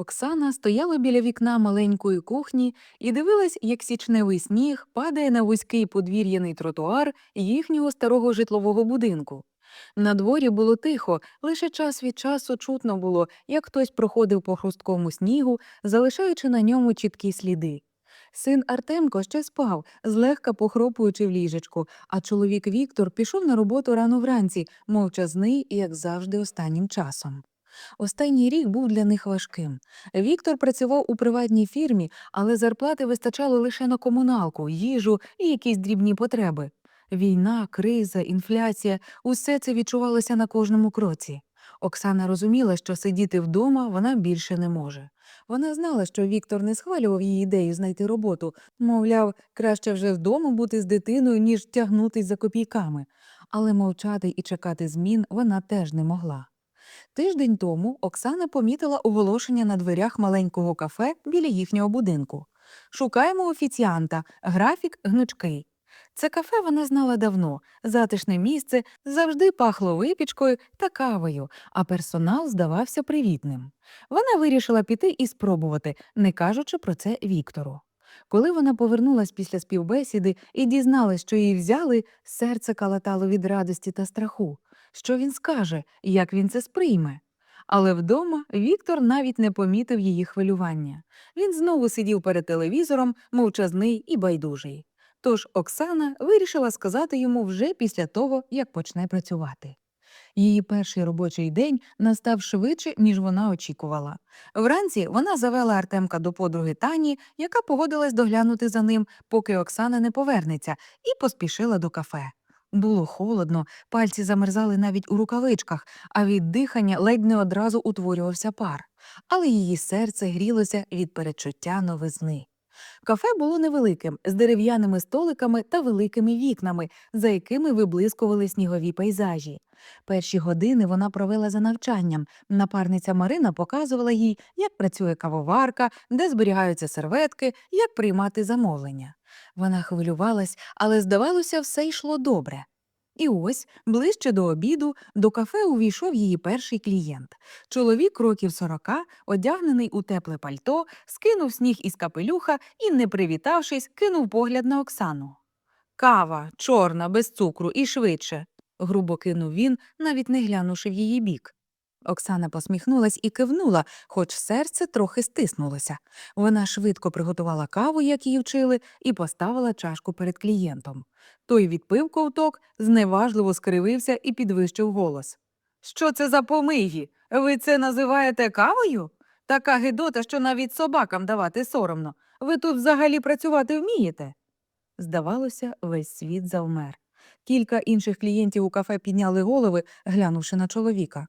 Оксана стояла біля вікна маленької кухні і дивилась, як січневий сніг падає на вузький подвір'яний тротуар їхнього старого житлового будинку. На дворі було тихо, лише час від часу чутно було, як хтось проходив по хрусткому снігу, залишаючи на ньому чіткі сліди. Син Артемко ще спав, злегка похропуючи в ліжечку, а чоловік Віктор пішов на роботу рано вранці, мовчазний як завжди, останнім часом. Останній рік був для них важким. Віктор працював у приватній фірмі, але зарплати вистачало лише на комуналку, їжу і якісь дрібні потреби. Війна, криза, інфляція усе це відчувалося на кожному кроці. Оксана розуміла, що сидіти вдома вона більше не може. Вона знала, що Віктор не схвалював її ідею знайти роботу, мовляв, краще вже вдома бути з дитиною, ніж тягнутись за копійками. Але мовчати і чекати змін вона теж не могла. Тиждень тому Оксана помітила оголошення на дверях маленького кафе біля їхнього будинку. Шукаємо офіціанта, графік гнучкий. Це кафе вона знала давно, затишне місце, завжди пахло випічкою та кавою, а персонал здавався привітним. Вона вирішила піти і спробувати, не кажучи про це Віктору. Коли вона повернулась після співбесіди і дізналась, що її взяли, серце калатало від радості та страху. Що він скаже, як він це сприйме? Але вдома Віктор навіть не помітив її хвилювання. Він знову сидів перед телевізором, мовчазний і байдужий. Тож Оксана вирішила сказати йому вже після того, як почне працювати. Її перший робочий день настав швидше, ніж вона очікувала. Вранці вона завела Артемка до подруги Тані, яка погодилась доглянути за ним, поки Оксана не повернеться, і поспішила до кафе. Було холодно, пальці замерзали навіть у рукавичках, а від дихання ледь не одразу утворювався пар. Але її серце грілося від перечуття новизни. Кафе було невеликим, з дерев'яними столиками та великими вікнами, за якими виблискували снігові пейзажі. Перші години вона провела за навчанням. Напарниця Марина показувала їй, як працює кавоварка, де зберігаються серветки, як приймати замовлення. Вона хвилювалась, але, здавалося, все йшло добре. І ось, ближче до обіду, до кафе увійшов її перший клієнт. Чоловік років сорока, одягнений у тепле пальто, скинув сніг із капелюха і, не привітавшись, кинув погляд на Оксану. Кава, чорна, без цукру і швидше, грубо кинув він, навіть не глянувши в її бік. Оксана посміхнулась і кивнула, хоч серце трохи стиснулося. Вона швидко приготувала каву, як її вчили, і поставила чашку перед клієнтом. Той відпив ковток, зневажливо скривився і підвищив голос. Що це за помиї? Ви це називаєте кавою? Така гидота, що навіть собакам давати соромно. Ви тут взагалі працювати вмієте? Здавалося, весь світ завмер. Кілька інших клієнтів у кафе підняли голови, глянувши на чоловіка.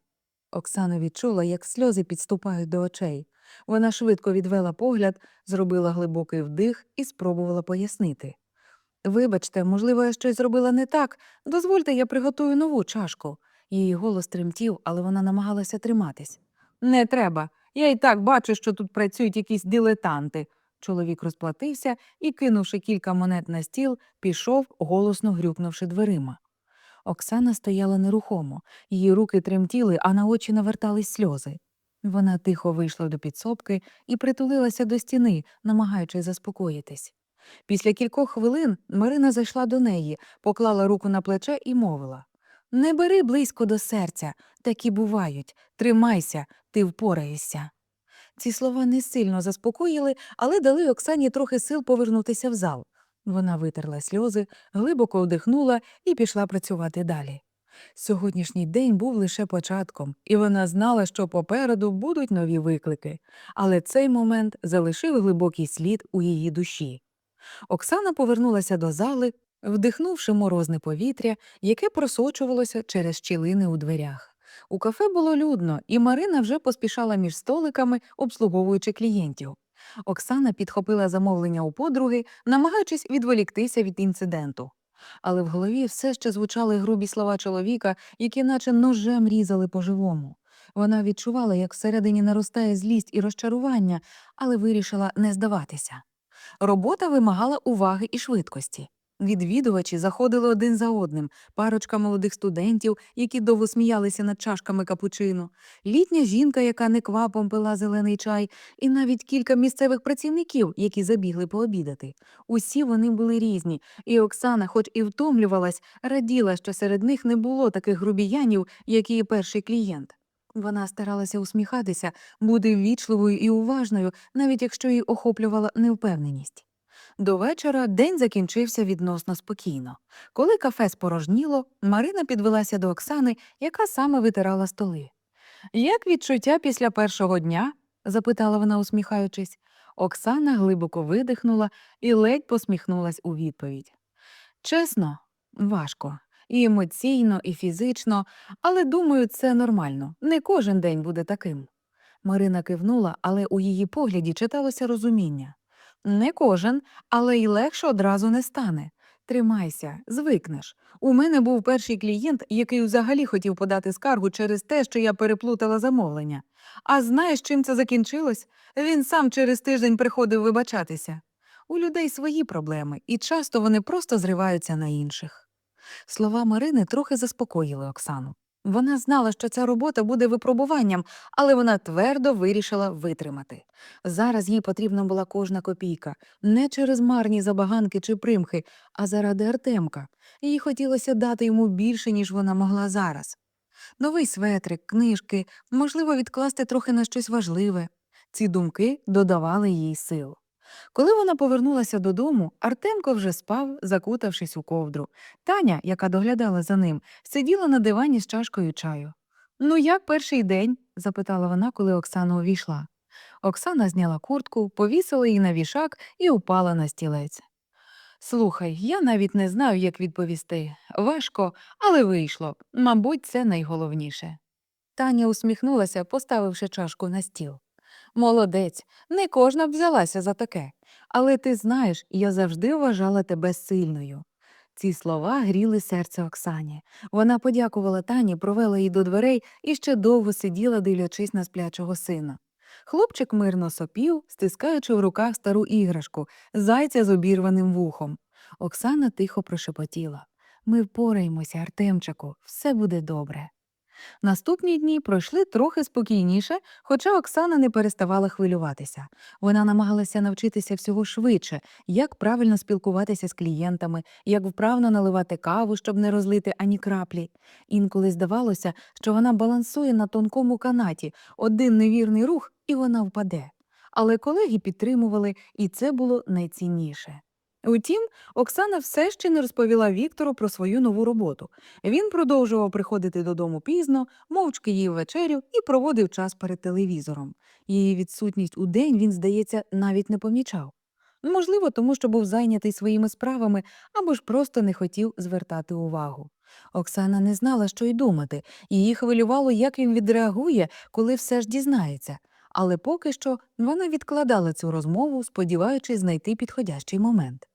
Оксана відчула, як сльози підступають до очей. Вона швидко відвела погляд, зробила глибокий вдих і спробувала пояснити. Вибачте, можливо, я щось зробила не так. Дозвольте, я приготую нову чашку. Її голос тремтів, але вона намагалася триматись. Не треба. Я і так бачу, що тут працюють якісь дилетанти. Чоловік розплатився і, кинувши кілька монет на стіл, пішов, голосно грюкнувши дверима. Оксана стояла нерухомо, її руки тремтіли, а на очі навертались сльози. Вона тихо вийшла до підсобки і притулилася до стіни, намагаючись заспокоїтись. Після кількох хвилин Марина зайшла до неї, поклала руку на плече і мовила Не бери близько до серця, такі бувають. Тримайся, ти впораєшся. Ці слова не сильно заспокоїли, але дали Оксані трохи сил повернутися в зал. Вона витерла сльози, глибоко вдихнула і пішла працювати далі. Сьогоднішній день був лише початком, і вона знала, що попереду будуть нові виклики, але цей момент залишив глибокий слід у її душі. Оксана повернулася до зали, вдихнувши морозне повітря, яке просочувалося через щілини у дверях. У кафе було людно, і Марина вже поспішала між столиками, обслуговуючи клієнтів. Оксана підхопила замовлення у подруги, намагаючись відволіктися від інциденту. Але в голові все ще звучали грубі слова чоловіка, які наче ножем різали по-живому. Вона відчувала, як всередині наростає злість і розчарування, але вирішила не здаватися. Робота вимагала уваги і швидкості. Відвідувачі заходили один за одним, парочка молодих студентів, які довго сміялися над чашками капучино, літня жінка, яка неквапом пила зелений чай, і навіть кілька місцевих працівників, які забігли пообідати. Усі вони були різні, і Оксана, хоч і втомлювалась, раділа, що серед них не було таких грубіянів, як її перший клієнт. Вона старалася усміхатися, бути ввічливою і уважною, навіть якщо її охоплювала невпевненість. До вечора день закінчився відносно спокійно. Коли кафе спорожніло, Марина підвелася до Оксани, яка саме витирала столи. Як відчуття після першого дня? запитала вона, усміхаючись. Оксана глибоко видихнула і ледь посміхнулась у відповідь. Чесно, важко. І емоційно, і фізично, але думаю, це нормально. Не кожен день буде таким. Марина кивнула, але у її погляді читалося розуміння. Не кожен, але й легше одразу не стане. Тримайся, звикнеш. У мене був перший клієнт, який взагалі хотів подати скаргу через те, що я переплутала замовлення. А знаєш, чим це закінчилось? Він сам через тиждень приходив вибачатися. У людей свої проблеми, і часто вони просто зриваються на інших. Слова Марини трохи заспокоїли Оксану. Вона знала, що ця робота буде випробуванням, але вона твердо вирішила витримати. Зараз їй потрібна була кожна копійка, не через марні забаганки чи примхи, а заради Артемка. Їй хотілося дати йому більше, ніж вона могла зараз. Новий светрик, книжки, можливо, відкласти трохи на щось важливе. Ці думки додавали їй сил. Коли вона повернулася додому, Артемко вже спав, закутавшись у ковдру. Таня, яка доглядала за ним, сиділа на дивані з чашкою чаю. Ну, як перший день? запитала вона, коли Оксана увійшла. Оксана зняла куртку, повісила її на вішак і упала на стілець. Слухай, я навіть не знаю, як відповісти. Важко, але вийшло. Мабуть, це найголовніше. Таня усміхнулася, поставивши чашку на стіл. Молодець, не кожна б взялася за таке. Але ти знаєш, я завжди вважала тебе сильною. Ці слова гріли серце Оксані. Вона подякувала Тані, провела її до дверей і ще довго сиділа, дивлячись на сплячого сина. Хлопчик мирно сопів, стискаючи в руках стару іграшку, зайця з обірваним вухом. Оксана тихо прошепотіла Ми впораємося, Артемчику, все буде добре. Наступні дні пройшли трохи спокійніше, хоча Оксана не переставала хвилюватися. Вона намагалася навчитися всього швидше, як правильно спілкуватися з клієнтами, як вправно наливати каву, щоб не розлити ані краплі. Інколи здавалося, що вона балансує на тонкому канаті, один невірний рух, і вона впаде. Але колеги підтримували, і це було найцінніше. Утім, Оксана все ще не розповіла Віктору про свою нову роботу. Він продовжував приходити додому пізно, мовчки їв вечерю і проводив час перед телевізором. Її відсутність у день він, здається, навіть не помічав. Можливо, тому що був зайнятий своїми справами або ж просто не хотів звертати увагу. Оксана не знала, що й думати, її хвилювало, як він відреагує, коли все ж дізнається. Але поки що вона відкладала цю розмову, сподіваючись знайти підходящий момент.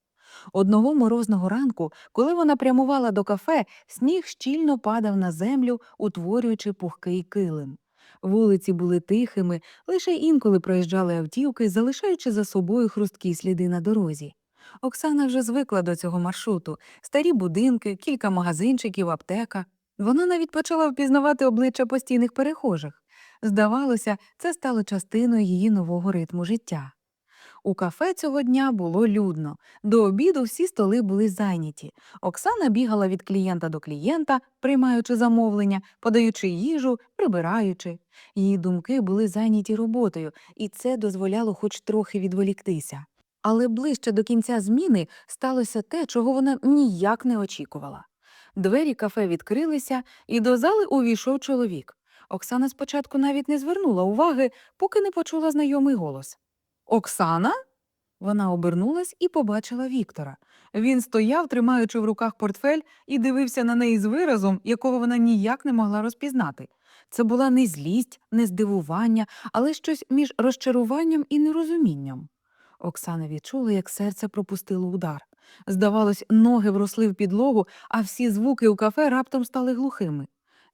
Одного морозного ранку, коли вона прямувала до кафе, сніг щільно падав на землю, утворюючи пухкий килим. Вулиці були тихими, лише інколи проїжджали автівки, залишаючи за собою хрусткі сліди на дорозі. Оксана вже звикла до цього маршруту старі будинки, кілька магазинчиків, аптека. Вона навіть почала впізнавати обличчя постійних перехожих. Здавалося, це стало частиною її нового ритму життя. У кафе цього дня було людно. До обіду всі столи були зайняті. Оксана бігала від клієнта до клієнта, приймаючи замовлення, подаючи їжу, прибираючи. Її думки були зайняті роботою, і це дозволяло хоч трохи відволіктися. Але ближче до кінця зміни сталося те, чого вона ніяк не очікувала. Двері кафе відкрилися, і до зали увійшов чоловік. Оксана спочатку навіть не звернула уваги, поки не почула знайомий голос. Оксана? Вона обернулась і побачила Віктора. Він стояв, тримаючи в руках портфель, і дивився на неї з виразом, якого вона ніяк не могла розпізнати. Це була не злість, не здивування, але щось між розчаруванням і нерозумінням. Оксана відчула, як серце пропустило удар. Здавалось, ноги вросли в підлогу, а всі звуки у кафе раптом стали глухими.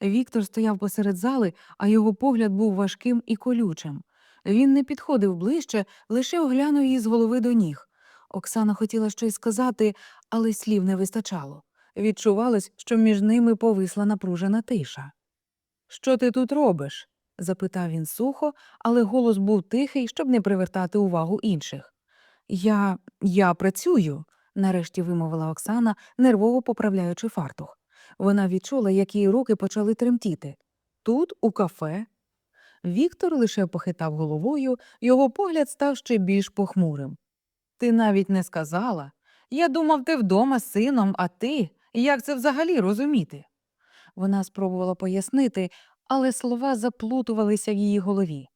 Віктор стояв посеред зали, а його погляд був важким і колючим. Він не підходив ближче, лише оглянув її з голови до ніг. Оксана хотіла щось сказати, але слів не вистачало. Відчувалось, що між ними повисла напружена тиша. Що ти тут робиш? запитав він сухо, але голос був тихий, щоб не привертати увагу інших. Я я працюю, нарешті вимовила Оксана, нервово поправляючи фартух. Вона відчула, як її руки почали тремтіти. Тут, у кафе. Віктор лише похитав головою, його погляд став ще більш похмурим. Ти навіть не сказала. Я думав, ти вдома з сином, а ти як це взагалі розуміти? Вона спробувала пояснити, але слова заплутувалися в її голові.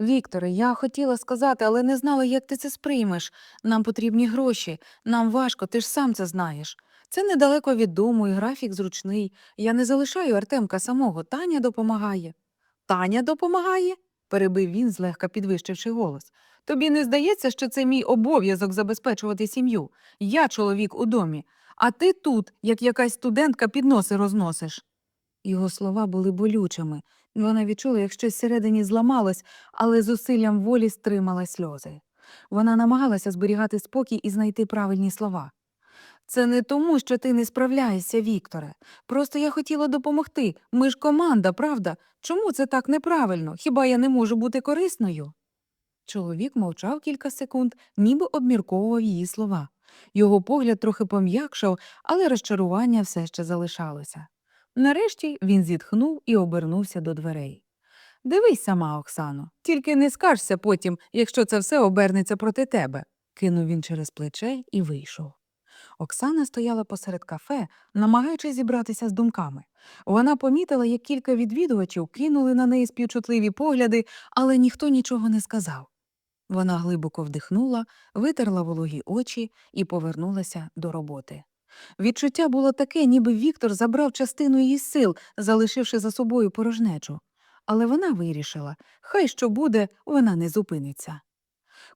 Вікторе, я хотіла сказати, але не знала, як ти це сприймеш. Нам потрібні гроші, нам важко, ти ж сам це знаєш. Це недалеко від дому і графік зручний. Я не залишаю Артемка самого, Таня допомагає. Таня допомагає? перебив він, злегка підвищивши голос. Тобі не здається, що це мій обов'язок забезпечувати сім'ю? Я чоловік у домі, а ти тут, як якась студентка, підноси розносиш. Його слова були болючими. Вона відчула, як щось всередині зламалось, але зусиллям волі стримала сльози. Вона намагалася зберігати спокій і знайти правильні слова. Це не тому, що ти не справляєшся, Вікторе. Просто я хотіла допомогти. Ми ж команда, правда? Чому це так неправильно? Хіба я не можу бути корисною? Чоловік мовчав кілька секунд, ніби обмірковував її слова. Його погляд трохи пом'якшав, але розчарування все ще залишалося. Нарешті він зітхнув і обернувся до дверей. Дивись сама, Оксано, тільки не скажся потім, якщо це все обернеться проти тебе, кинув він через плече і вийшов. Оксана стояла посеред кафе, намагаючись зібратися з думками. Вона помітила, як кілька відвідувачів кинули на неї співчутливі погляди, але ніхто нічого не сказав. Вона глибоко вдихнула, витерла вологі очі і повернулася до роботи. Відчуття було таке, ніби Віктор забрав частину її сил, залишивши за собою порожнечу. Але вона вирішила хай що буде, вона не зупиниться.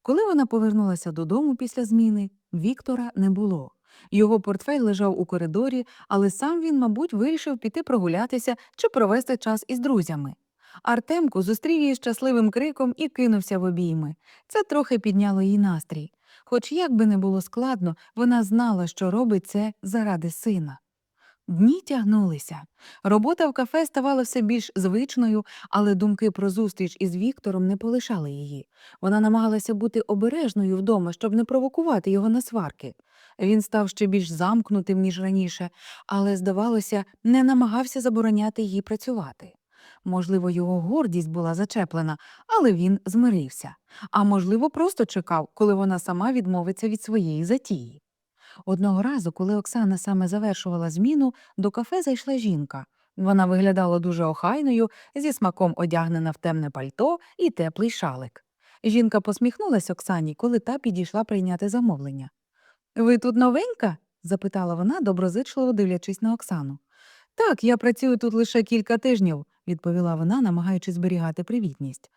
Коли вона повернулася додому після зміни, Віктора не було. Його портфель лежав у коридорі, але сам він, мабуть, вирішив піти прогулятися чи провести час із друзями. Артемко зустрів її щасливим криком і кинувся в обійми. Це трохи підняло їй настрій. Хоч як би не було складно, вона знала, що робить це заради сина. Дні тягнулися. Робота в кафе ставала все більш звичною, але думки про зустріч із Віктором не полишали її. Вона намагалася бути обережною вдома, щоб не провокувати його на сварки. Він став ще більш замкнутим, ніж раніше, але, здавалося, не намагався забороняти їй працювати. Можливо, його гордість була зачеплена, але він змирився, а можливо, просто чекав, коли вона сама відмовиться від своєї затії. Одного разу, коли Оксана саме завершувала зміну, до кафе зайшла жінка. Вона виглядала дуже охайною, зі смаком одягнена в темне пальто і теплий шалик. Жінка посміхнулась Оксані, коли та підійшла прийняти замовлення. Ви тут новенька? запитала вона, доброзичливо дивлячись на Оксану. Так, я працюю тут лише кілька тижнів, відповіла вона, намагаючись зберігати привітність.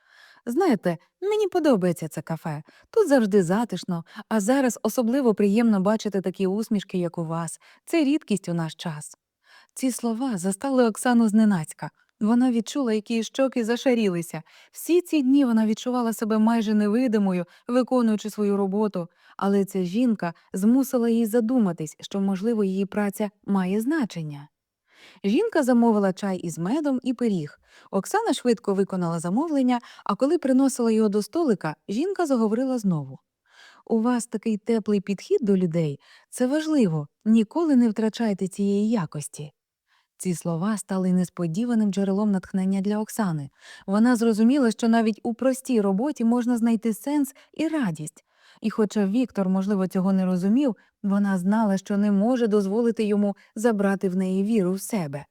Знаєте, мені подобається це кафе. Тут завжди затишно, а зараз особливо приємно бачити такі усмішки, як у вас. Це рідкість у наш час. Ці слова застали Оксану зненацька. Вона відчула, які щоки зашарілися. Всі ці дні вона відчувала себе майже невидимою, виконуючи свою роботу, але ця жінка змусила її задуматись, що, можливо, її праця має значення. Жінка замовила чай із медом і пиріг. Оксана швидко виконала замовлення, а коли приносила його до столика, жінка заговорила знову. У вас такий теплий підхід до людей. Це важливо. Ніколи не втрачайте цієї якості. Ці слова стали несподіваним джерелом натхнення для Оксани. Вона зрозуміла, що навіть у простій роботі можна знайти сенс і радість. І хоча Віктор, можливо, цього не розумів, вона знала, що не може дозволити йому забрати в неї віру в себе.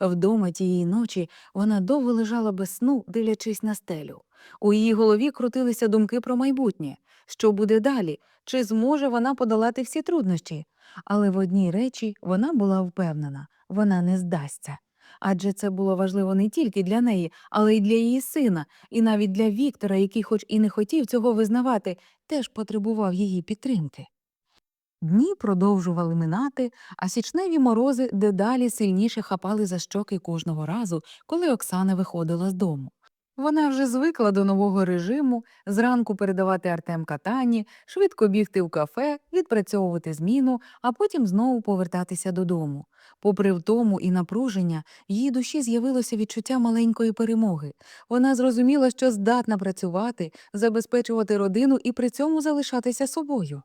Вдома тієї ночі вона довго лежала без сну, дивлячись на стелю. У її голові крутилися думки про майбутнє, що буде далі, чи зможе вона подолати всі труднощі. Але в одній речі вона була впевнена вона не здасться. Адже це було важливо не тільки для неї, але й для її сина, і навіть для Віктора, який, хоч і не хотів цього визнавати, теж потребував її підтримки. Дні продовжували минати, а січневі морози дедалі сильніше хапали за щоки кожного разу, коли Оксана виходила з дому. Вона вже звикла до нового режиму зранку передавати Артемка Тані, швидко бігти в кафе, відпрацьовувати зміну, а потім знову повертатися додому. Попри втому і напруження, її душі з'явилося відчуття маленької перемоги. Вона зрозуміла, що здатна працювати, забезпечувати родину і при цьому залишатися собою.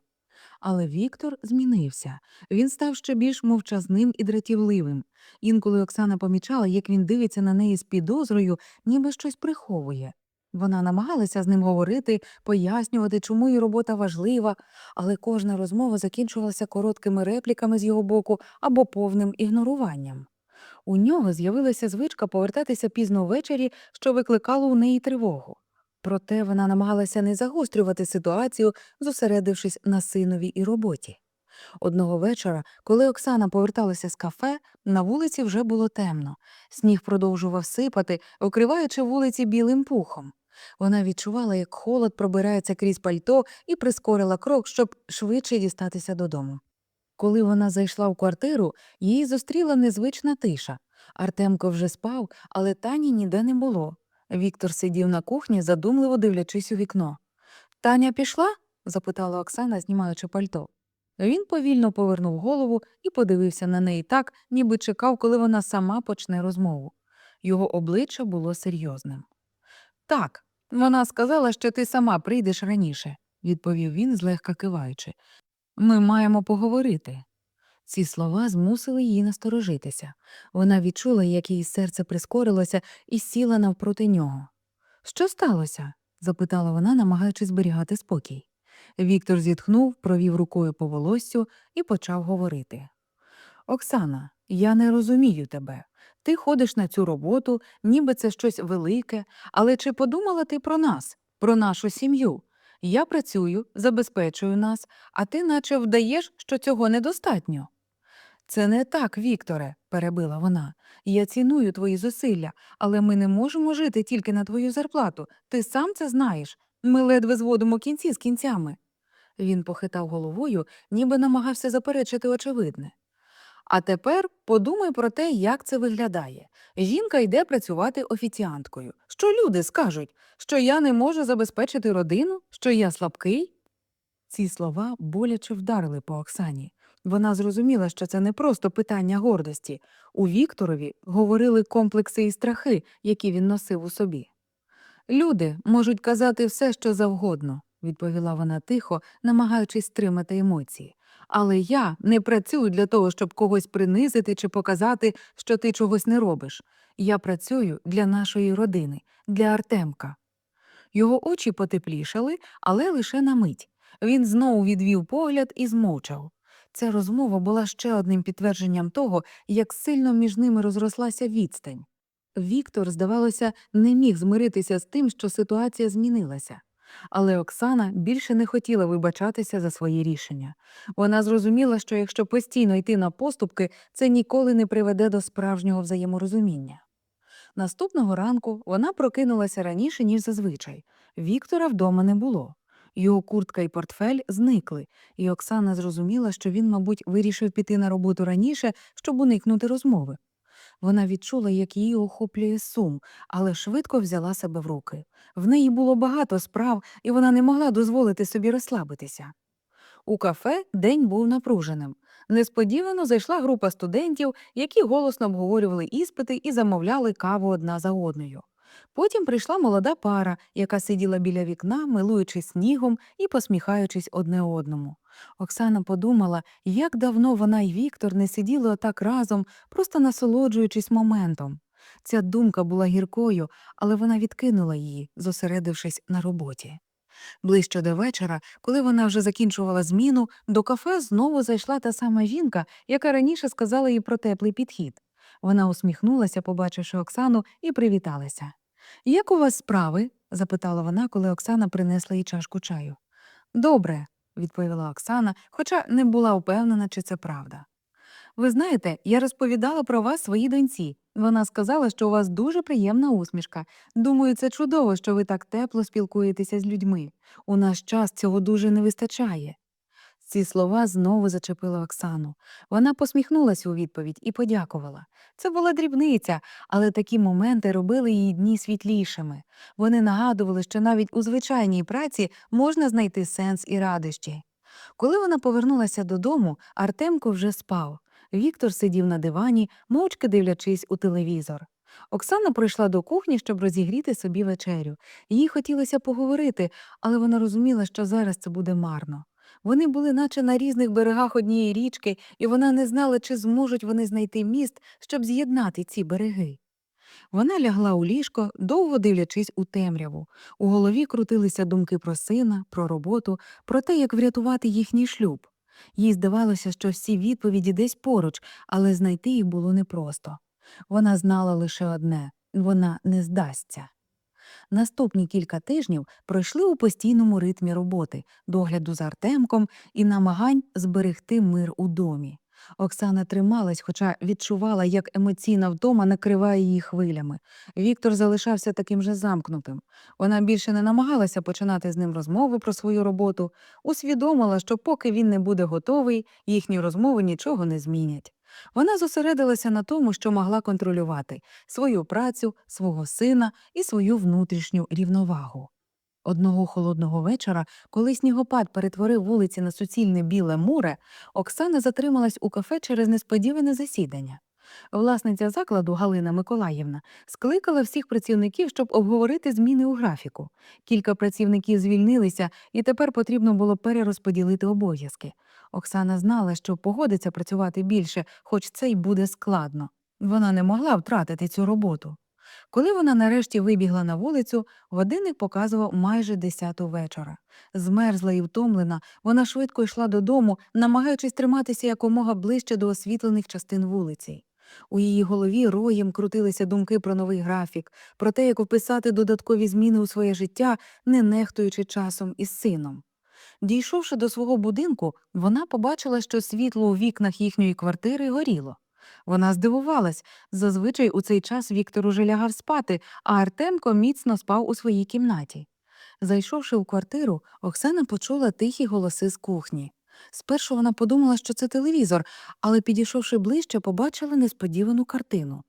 Але Віктор змінився. Він став ще більш мовчазним і дратівливим. Інколи Оксана помічала, як він дивиться на неї з підозрою, ніби щось приховує. Вона намагалася з ним говорити, пояснювати, чому її робота важлива, але кожна розмова закінчувалася короткими репліками з його боку або повним ігноруванням. У нього з'явилася звичка повертатися пізно ввечері, що викликало у неї тривогу. Проте вона намагалася не загострювати ситуацію, зосередившись на синові і роботі. Одного вечора, коли Оксана поверталася з кафе, на вулиці вже було темно. Сніг продовжував сипати, окриваючи вулиці білим пухом. Вона відчувала, як холод пробирається крізь пальто і прискорила крок, щоб швидше дістатися додому. Коли вона зайшла в квартиру, її зустріла незвична тиша. Артемко вже спав, але Тані ніде не було. Віктор сидів на кухні, задумливо дивлячись у вікно. Таня пішла? запитала Оксана, знімаючи пальто. Він повільно повернув голову і подивився на неї так, ніби чекав, коли вона сама почне розмову. Його обличчя було серйозним. Так, вона сказала, що ти сама прийдеш раніше, відповів він, злегка киваючи. Ми маємо поговорити. Ці слова змусили її насторожитися. Вона відчула, як її серце прискорилося, і сіла навпроти нього. Що сталося? запитала вона, намагаючись зберігати спокій. Віктор зітхнув, провів рукою по волоссю і почав говорити. Оксана, я не розумію тебе. Ти ходиш на цю роботу, ніби це щось велике, але чи подумала ти про нас, про нашу сім'ю? Я працюю, забезпечую нас, а ти наче вдаєш, що цього недостатньо. Це не так, Вікторе, перебила вона. Я ціную твої зусилля, але ми не можемо жити тільки на твою зарплату. Ти сам це знаєш. Ми ледве зводимо кінці з кінцями. Він похитав головою, ніби намагався заперечити очевидне. А тепер подумай про те, як це виглядає. Жінка йде працювати офіціанткою. Що люди скажуть? Що я не можу забезпечити родину, що я слабкий? Ці слова боляче вдарили по Оксані. Вона зрозуміла, що це не просто питання гордості. У Вікторові говорили комплекси і страхи, які він носив у собі. Люди можуть казати все, що завгодно, відповіла вона тихо, намагаючись стримати емоції. Але я не працюю для того, щоб когось принизити чи показати, що ти чогось не робиш. Я працюю для нашої родини, для Артемка. Його очі потеплішали, але лише на мить. Він знову відвів погляд і змовчав. Ця розмова була ще одним підтвердженням того, як сильно між ними розрослася відстань. Віктор, здавалося, не міг змиритися з тим, що ситуація змінилася. Але Оксана більше не хотіла вибачатися за свої рішення. Вона зрозуміла, що якщо постійно йти на поступки, це ніколи не приведе до справжнього взаєморозуміння. Наступного ранку вона прокинулася раніше, ніж зазвичай. Віктора вдома не було. Його куртка і портфель зникли, і Оксана зрозуміла, що він, мабуть, вирішив піти на роботу раніше, щоб уникнути розмови. Вона відчула, як її охоплює сум, але швидко взяла себе в руки. В неї було багато справ, і вона не могла дозволити собі розслабитися. У кафе день був напруженим. Несподівано зайшла група студентів, які голосно обговорювали іспити і замовляли каву одна за одною. Потім прийшла молода пара, яка сиділа біля вікна, милуючись снігом і посміхаючись одне одному. Оксана подумала, як давно вона і Віктор не сиділи отак разом, просто насолоджуючись моментом. Ця думка була гіркою, але вона відкинула її, зосередившись на роботі. Ближче до вечора, коли вона вже закінчувала зміну, до кафе знову зайшла та сама жінка, яка раніше сказала їй про теплий підхід. Вона усміхнулася, побачивши Оксану, і привіталася. Як у вас справи? запитала вона, коли Оксана принесла їй чашку чаю. Добре, відповіла Оксана, хоча не була впевнена, чи це правда. Ви знаєте, я розповідала про вас своїй доньці. Вона сказала, що у вас дуже приємна усмішка. Думаю, це чудово, що ви так тепло спілкуєтеся з людьми. У наш час цього дуже не вистачає. Ці слова знову зачепили Оксану. Вона посміхнулась у відповідь і подякувала. Це була дрібниця, але такі моменти робили її дні світлішими. Вони нагадували, що навіть у звичайній праці можна знайти сенс і радощі. Коли вона повернулася додому, Артемко вже спав. Віктор сидів на дивані, мовчки дивлячись у телевізор. Оксана прийшла до кухні, щоб розігріти собі вечерю. Їй хотілося поговорити, але вона розуміла, що зараз це буде марно. Вони були наче на різних берегах однієї річки, і вона не знала, чи зможуть вони знайти міст, щоб з'єднати ці береги. Вона лягла у ліжко, довго дивлячись у темряву. У голові крутилися думки про сина, про роботу, про те, як врятувати їхній шлюб. Їй здавалося, що всі відповіді десь поруч, але знайти їх було непросто. Вона знала лише одне вона не здасться. Наступні кілька тижнів пройшли у постійному ритмі роботи, догляду за Артемком і намагань зберегти мир у домі. Оксана трималась, хоча відчувала, як емоційна втома накриває її хвилями. Віктор залишався таким же замкнутим. Вона більше не намагалася починати з ним розмови про свою роботу, усвідомила, що поки він не буде готовий, їхні розмови нічого не змінять. Вона зосередилася на тому, що могла контролювати свою працю, свого сина і свою внутрішню рівновагу. Одного холодного вечора, коли снігопад перетворив вулиці на суцільне біле море, Оксана затрималась у кафе через несподіване засідання. Власниця закладу Галина Миколаївна скликала всіх працівників, щоб обговорити зміни у графіку. Кілька працівників звільнилися, і тепер потрібно було перерозподілити обов'язки. Оксана знала, що погодиться працювати більше, хоч це й буде складно. Вона не могла втратити цю роботу. Коли вона нарешті вибігла на вулицю, годинник показував майже десяту вечора. Змерзла і втомлена, вона швидко йшла додому, намагаючись триматися якомога ближче до освітлених частин вулиці. У її голові роєм крутилися думки про новий графік, про те, як вписати додаткові зміни у своє життя, не нехтуючи часом із сином. Дійшовши до свого будинку, вона побачила, що світло у вікнах їхньої квартири горіло. Вона здивувалась зазвичай у цей час Віктор уже лягав спати, а Артемко міцно спав у своїй кімнаті. Зайшовши у квартиру, Оксана почула тихі голоси з кухні. Спершу вона подумала, що це телевізор, але, підійшовши ближче, побачила несподівану картину.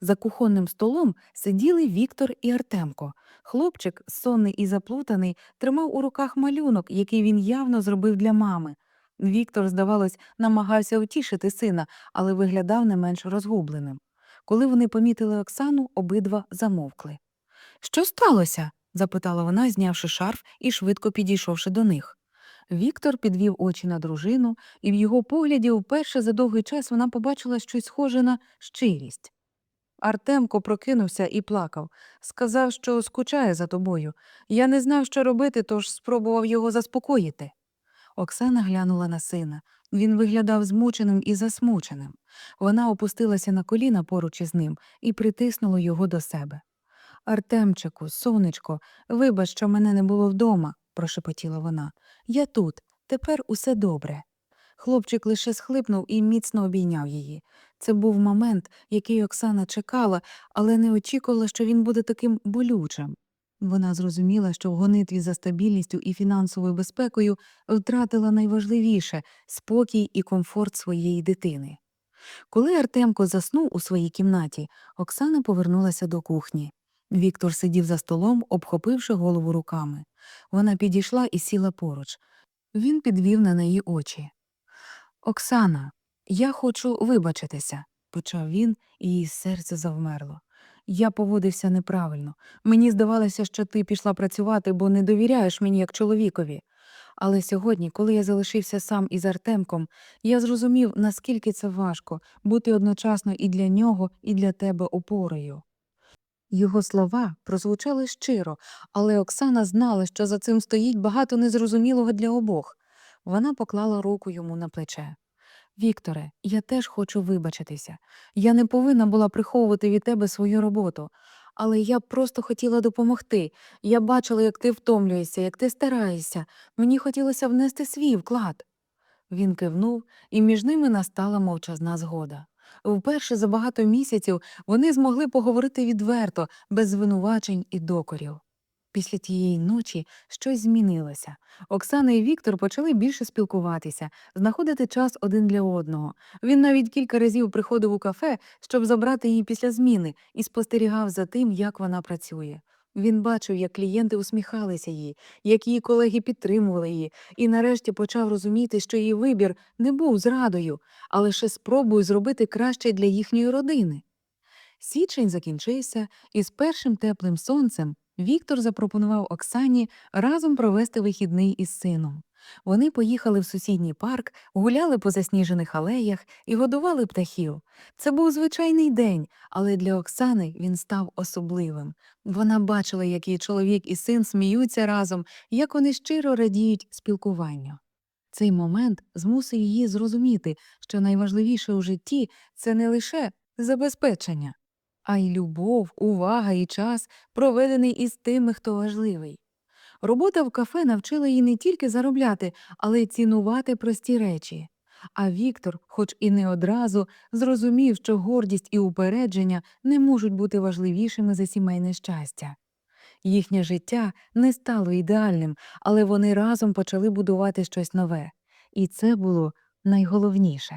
За кухонним столом сиділи Віктор і Артемко. Хлопчик, сонний і заплутаний, тримав у руках малюнок, який він явно зробив для мами. Віктор, здавалось, намагався утішити сина, але виглядав не менш розгубленим. Коли вони помітили Оксану, обидва замовкли. Що сталося? запитала вона, знявши шарф і швидко підійшовши до них. Віктор підвів очі на дружину, і в його погляді вперше за довгий час вона побачила щось схоже на щирість. Артемко прокинувся і плакав. Сказав, що скучає за тобою. Я не знав, що робити, тож спробував його заспокоїти. Оксана глянула на сина. Він виглядав змученим і засмученим. Вона опустилася на коліна поруч із ним і притиснула його до себе. Артемчику, сонечко, вибач, що мене не було вдома, прошепотіла вона. Я тут, тепер усе добре. Хлопчик лише схлипнув і міцно обійняв її. Це був момент, який Оксана чекала, але не очікувала, що він буде таким болючим. Вона зрозуміла, що в гонитві за стабільністю і фінансовою безпекою втратила найважливіше спокій і комфорт своєї дитини. Коли Артемко заснув у своїй кімнаті, Оксана повернулася до кухні. Віктор сидів за столом, обхопивши голову руками. Вона підійшла і сіла поруч. Він підвів на неї очі. Оксана, я хочу вибачитися, почав він, і її серце завмерло. Я поводився неправильно. Мені здавалося, що ти пішла працювати, бо не довіряєш мені як чоловікові. Але сьогодні, коли я залишився сам із Артемком, я зрозумів, наскільки це важко бути одночасно і для нього, і для тебе опорою. Його слова прозвучали щиро, але Оксана знала, що за цим стоїть багато незрозумілого для обох. Вона поклала руку йому на плече. Вікторе, я теж хочу вибачитися. Я не повинна була приховувати від тебе свою роботу, але я просто хотіла допомогти. Я бачила, як ти втомлюєшся, як ти стараєшся. Мені хотілося внести свій вклад. Він кивнув, і між ними настала мовчазна згода. Вперше за багато місяців вони змогли поговорити відверто, без звинувачень і докорів. Після тієї ночі щось змінилося. Оксана і Віктор почали більше спілкуватися, знаходити час один для одного. Він навіть кілька разів приходив у кафе, щоб забрати її після зміни, і спостерігав за тим, як вона працює. Він бачив, як клієнти усміхалися їй, як її колеги підтримували її, і нарешті почав розуміти, що її вибір не був зрадою, а лише спробою зробити краще для їхньої родини. Січень закінчився, і з першим теплим сонцем Віктор запропонував Оксані разом провести вихідний із сином. Вони поїхали в сусідній парк, гуляли по засніжених алеях і годували птахів. Це був звичайний день, але для Оксани він став особливим. Вона бачила, як її чоловік і син сміються разом, як вони щиро радіють спілкуванню. Цей момент змусив її зрозуміти, що найважливіше у житті це не лише забезпечення, а й любов, увага і час, проведений із тими, хто важливий. Робота в кафе навчила її не тільки заробляти, але й цінувати прості речі. А Віктор, хоч і не одразу, зрозумів, що гордість і упередження не можуть бути важливішими за сімейне щастя. Їхнє життя не стало ідеальним, але вони разом почали будувати щось нове. І це було найголовніше.